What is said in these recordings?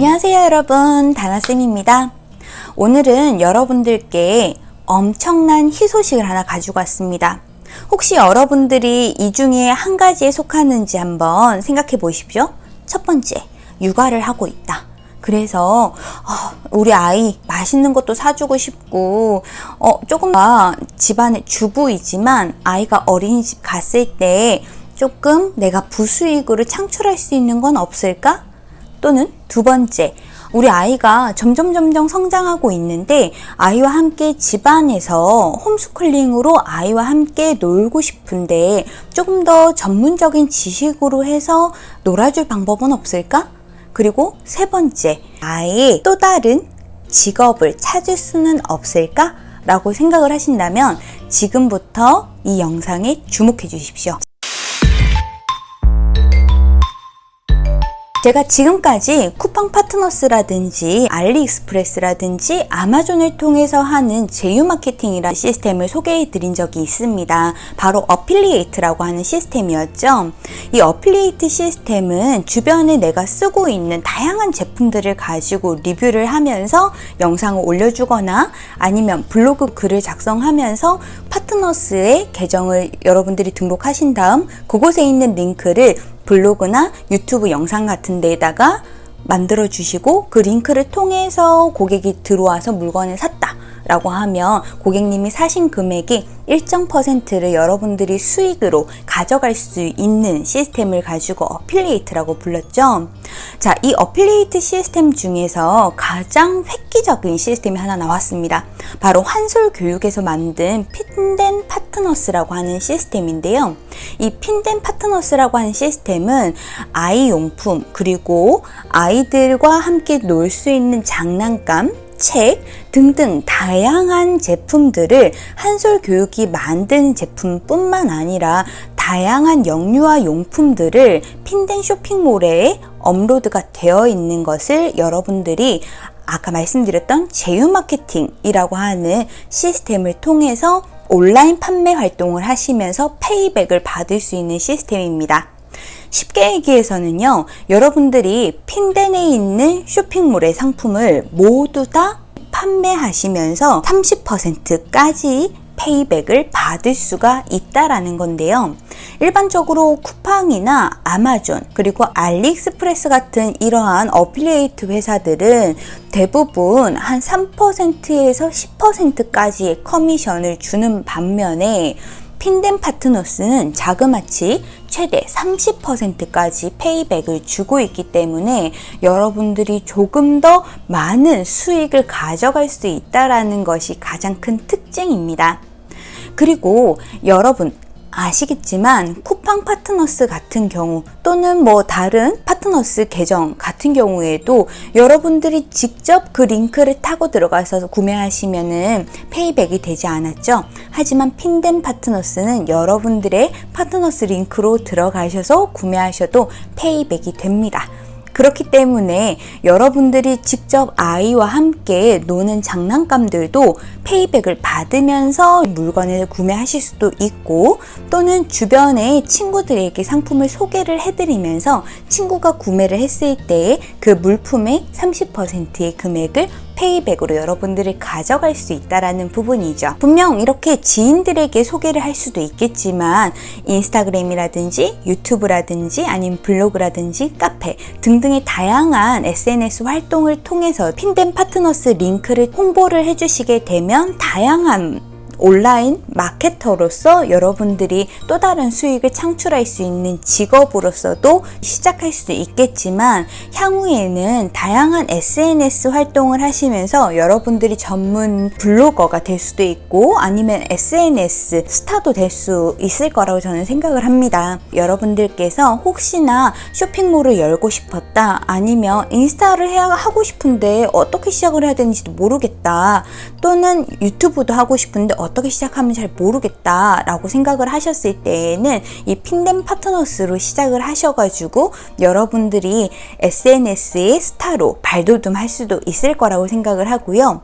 안녕하세요 여러분. 다나쌤입니다. 오늘은 여러분들께 엄청난 희소식을 하나 가지고 왔습니다. 혹시 여러분들이 이 중에 한 가지에 속하는지 한번 생각해 보십시오. 첫 번째 육아를 하고 있다. 그래서 어, 우리 아이 맛있는 것도 사주고 싶고 어, 조금 더 집안의 주부이지만 아이가 어린이집 갔을 때 조금 내가 부수익으로 창출할 수 있는 건 없을까? 또는 두 번째, 우리 아이가 점점 점점 성장하고 있는데 아이와 함께 집안에서 홈스쿨링으로 아이와 함께 놀고 싶은데 조금 더 전문적인 지식으로 해서 놀아줄 방법은 없을까? 그리고 세 번째, 아이의 또 다른 직업을 찾을 수는 없을까? 라고 생각을 하신다면 지금부터 이 영상에 주목해 주십시오. 제가 지금까지 쿠팡 파트너스라든지 알리익스프레스라든지 아마존을 통해서 하는 제휴 마케팅이라는 시스템을 소개해 드린 적이 있습니다. 바로 어필리에이트라고 하는 시스템이었죠. 이 어필리에이트 시스템은 주변에 내가 쓰고 있는 다양한 제품들을 가지고 리뷰를 하면서 영상을 올려주거나 아니면 블로그 글을 작성하면서 파트너스의 계정을 여러분들이 등록하신 다음 그곳에 있는 링크를 블로그나 유튜브 영상 같은 데에다가 만들어 주시고 그 링크를 통해서 고객이 들어와서 물건을 샀다. 라고 하면 고객님이 사신 금액이 일정 퍼센트를 여러분들이 수익으로 가져갈 수 있는 시스템을 가지고 어필리에이트라고 불렀죠. 자, 이 어필리에이트 시스템 중에서 가장 획기적인 시스템이 하나 나왔습니다. 바로 환솔 교육에서 만든 핀덴 파트너스라고 하는 시스템인데요. 이 핀덴 파트너스라고 하는 시스템은 아이 용품 그리고 아이들과 함께 놀 수 있는 장난감 책 등등 다양한 제품들을 한솔 교육이 만든 제품뿐만 아니라 다양한 영유아 용품들을 핀덴 쇼핑몰에 업로드가 되어 있는 것을 여러분들이 아까 말씀드렸던 제휴 마케팅이라고 하는 시스템을 통해서 온라인 판매 활동을 하시면서 페이백을 받을 수 있는 시스템입니다. 쉽게 얘기해서는요, 여러분들이 핀덴에 있는 쇼핑몰의 상품을 모두 다 판매하시면서 30%까지 페이백을 받을 수가 있다라는 건데요. 일반적으로 쿠팡이나 아마존 그리고 알리익스프레스 같은 이러한 어필리에이트 회사들은 대부분 한 3%에서 10%까지의 커미션을 주는 반면에 핀덴 파트너스는 자그마치 최대 30%까지 페이백을 주고 있기 때문에 여러분들이 조금 더 많은 수익을 가져갈 수 있다라는 것이 가장 큰 특징입니다. 그리고 여러분 아시겠지만 쿠팡 파트너스 같은 경우 또는 뭐 다른 파트너스 계정 같은 경우에도 여러분들이 직접 그 링크를 타고 들어가서 구매하시면은 페이백이 되지 않았죠. 하지만 핀덴 파트너스는 여러분들의 파트너스 링크로 들어가셔서 구매하셔도 페이백이 됩니다. 그렇기 때문에 여러분들이 직접 아이와 함께 노는 장난감들도 페이백을 받으면서 물건을 구매하실 수도 있고 또는 주변의 친구들에게 상품을 소개를 해드리면서 친구가 구매를 했을 때 그 물품의 30%의 금액을 페이백으로 여러분들이 가져갈 수 있다라는 부분이죠. 분명 이렇게 지인들에게 소개를 할 수도 있겠지만 인스타그램이라든지 유튜브라든지 아니면 블로그라든지 카페 등등의 다양한 SNS 활동을 통해서 핀덴 파트너스 링크를 홍보를 해주시게 되면 다양한 온라인 마케터로서 여러분들이 또 다른 수익을 창출할 수 있는 직업으로서도 시작할 수 있겠지만 향후에는 다양한 SNS 활동을 하시면서 여러분들이 전문 블로거가 될 수도 있고 아니면 SNS 스타도 될 수 있을 거라고 저는 생각을 합니다. 여러분들께서 혹시나 쇼핑몰을 열고 싶었다 아니면 인스타를 해야 하고 싶은데 어떻게 시작을 해야 되는지도 모르겠다 또는 유튜브도 하고 싶은데 어떻게 시작하면 잘 모르겠다 라고 생각을 하셨을 때에는 이 핀덴 파트너스로 시작을 하셔가지고 여러분들이 SNS의 스타로 발돋움할 수도 있을 거라고 생각을 하고요.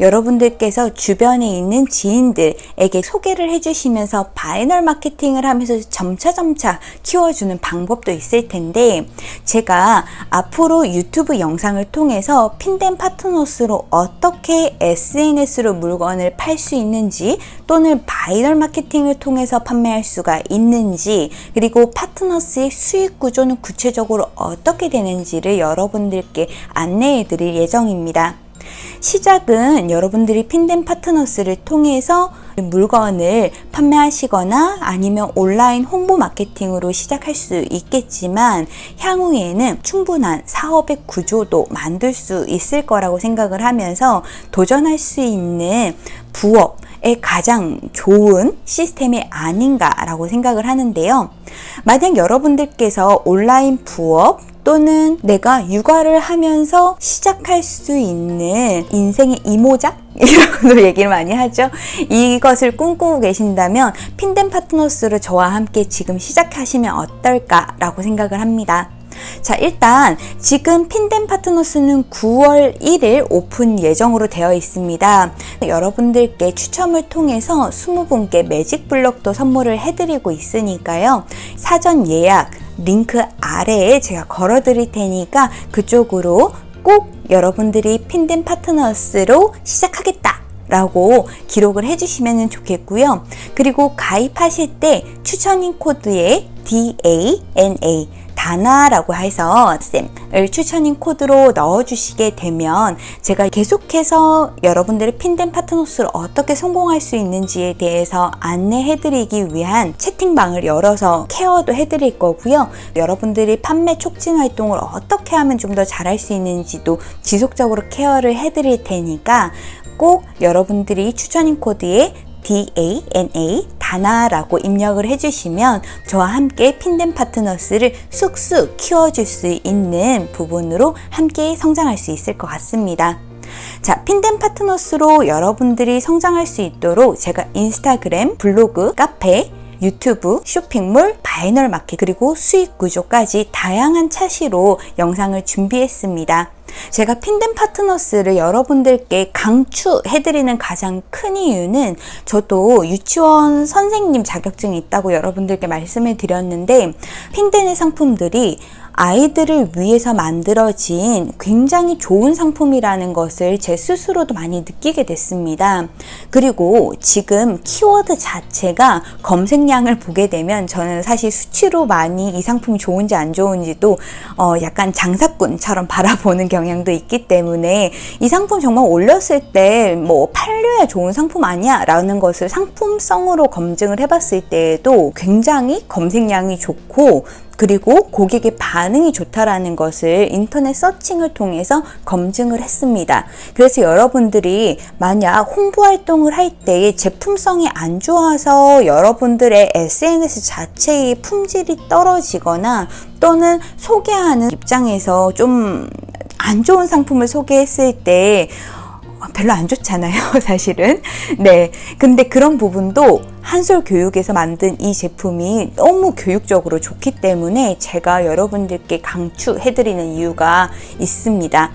여러분들께서 주변에 있는 지인들에게 소개를 해주시면서 바이널 마케팅을 하면서 점차점차 키워주는 방법도 있을 텐데 제가 앞으로 유튜브 영상을 통해서 핀덴 파트너스로 어떻게 SNS로 물건을 팔 수 있는지 또는 바이널 마케팅을 통해서 판매할 수가 있는지 그리고 파트너 스의 수익 구조는 구체적으로 어떻게 되는지를 여러분들께 안내해 드릴 예정입니다. 시작은 여러분들이 핀덴 파트너스를 통해서 물건을 판매하시거나 아니면 온라인 홍보 마케팅으로 시작할 수 있겠지만 향후에는 충분한 사업의 구조도 만들 수 있을 거라고 생각을 하면서 도전할 수 있는 부업의 가장 좋은 시스템이 아닌가라고 생각을 하는데요. 만약 여러분들께서 온라인 부업 또는 내가 육아를 하면서 시작할 수 있는 인생의 이모작? 이라고도 얘기를 많이 하죠. 이것을 꿈꾸고 계신다면 핀덴 파트너스를 저와 함께 지금 시작하시면 어떨까라고 생각을 합니다. 자, 일단 지금 핀덴 파트너스는 9월 1일 오픈 예정으로 되어 있습니다. 여러분들께 추첨을 통해서 20분께 매직 블럭도 선물을 해드리고 있으니까요. 사전 예약 링크 아래에 제가 걸어 드릴 테니까 그쪽으로 꼭 여러분들이 핀덴 파트너스로 시작하겠다. 라고 기록을 해주시면 좋겠고요. 그리고 가입하실 때 추천인 코드에 DANA 다나라고 해서 쌤을 추천인 코드로 넣어주시게 되면 제가 계속해서 여러분들의 핀덴 파트너스를 어떻게 성공할 수 있는지에 대해서 안내해드리기 위한 채팅방을 열어서 케어도 해드릴 거고요. 여러분들이 판매 촉진 활동을 어떻게 하면 좀 더 잘할 수 있는지도 지속적으로 케어를 해드릴 테니까 꼭 여러분들이 추천인 코드에 DANA 다나라고 입력을 해주시면 저와 함께 핀덴 파트너스를 쑥쑥 키워줄 수 있는 부분으로 함께 성장할 수 있을 것 같습니다. 자, 핀덴 파트너스로 여러분들이 성장할 수 있도록 제가 인스타그램, 블로그, 카페, 유튜브, 쇼핑몰, 바이널 마켓, 그리고 수익 구조까지 다양한 차시로 영상을 준비했습니다. 제가 핀덴 파트너스를 여러분들께 강추해드리는 가장 큰 이유는 저도 유치원 선생님 자격증이 있다고 여러분들께 말씀을 드렸는데 핀덴의 상품들이 아이들을 위해서 만들어진 굉장히 좋은 상품이라는 것을 제 스스로도 많이 느끼게 됐습니다. 그리고 지금 키워드 자체가 검색량을 보게 되면 저는 사실 수치로 많이 이 상품이 좋은지 안 좋은지도 어 약간 장사꾼처럼 바라보는 경향도 있기 때문에 이 상품 정말 올렸을 때 뭐 팔려야 좋은 상품 아니야 라는 것을 상품성으로 검증을 해봤을 때에도 굉장히 검색량이 좋고 그리고 고객의 반응이 좋다라는 것을 인터넷 서칭을 통해서 검증을 했습니다. 그래서 여러분들이 만약 홍보 활동을 할때 제품성이 안 좋아서 여러분들의 SNS 자체의 품질이 떨어지거나 또는 소개하는 입장에서 좀 안 좋은 상품을 소개했을 때 별로 안 좋잖아요, 사실은. 네. 근데 그런 부분도 한솔 교육에서 만든 이 제품이 너무 교육적으로 좋기 때문에 제가 여러분들께 강추해드리는 이유가 있습니다.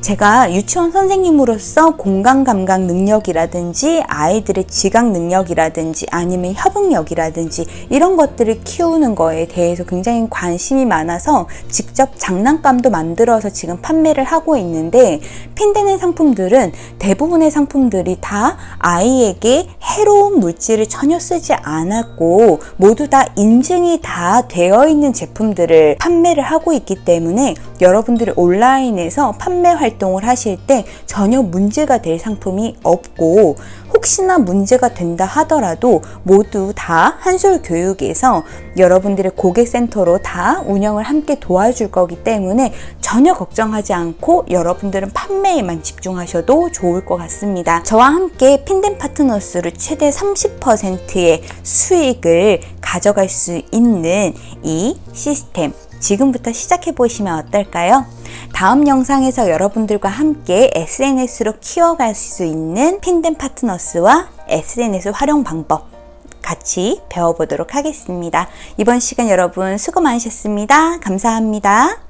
제가 유치원 선생님으로서 공간 감각 능력이라든지 아이들의 지각 능력이라든지 아니면 협응력이라든지 이런 것들을 키우는 거에 대해서 굉장히 관심이 많아서 직접 장난감도 만들어서 지금 판매를 하고 있는데 핀되는 상품들은 대부분의 상품들이 다 아이에게 해로운 물질을 전혀 쓰지 않았고 모두 다 인증이 다 되어 있는 제품들을 판매를 하고 있기 때문에 여러분들이 온라인에서 판매 활동을 하실 때 전혀 문제가 될 상품이 없고 혹시나 문제가 된다 하더라도 모두 다 한솔 교육에서 여러분들의 고객센터로 다 운영을 함께 도와줄 거기 때문에 전혀 걱정하지 않고 여러분들은 판매에만 집중하셔도 좋을 것 같습니다. 저와 함께 핀덴 파트너스를 최대 30%의 수익을 가져갈 수 있는 이 시스템 지금부터 시작해 보시면 어떨까요? 다음 영상에서 여러분들과 함께 SNS로 키워갈 수 있는 핀덴 파트너스와 SNS 활용 방법 같이 배워보도록 하겠습니다. 이번 시간 여러분 수고 많으셨습니다. 감사합니다.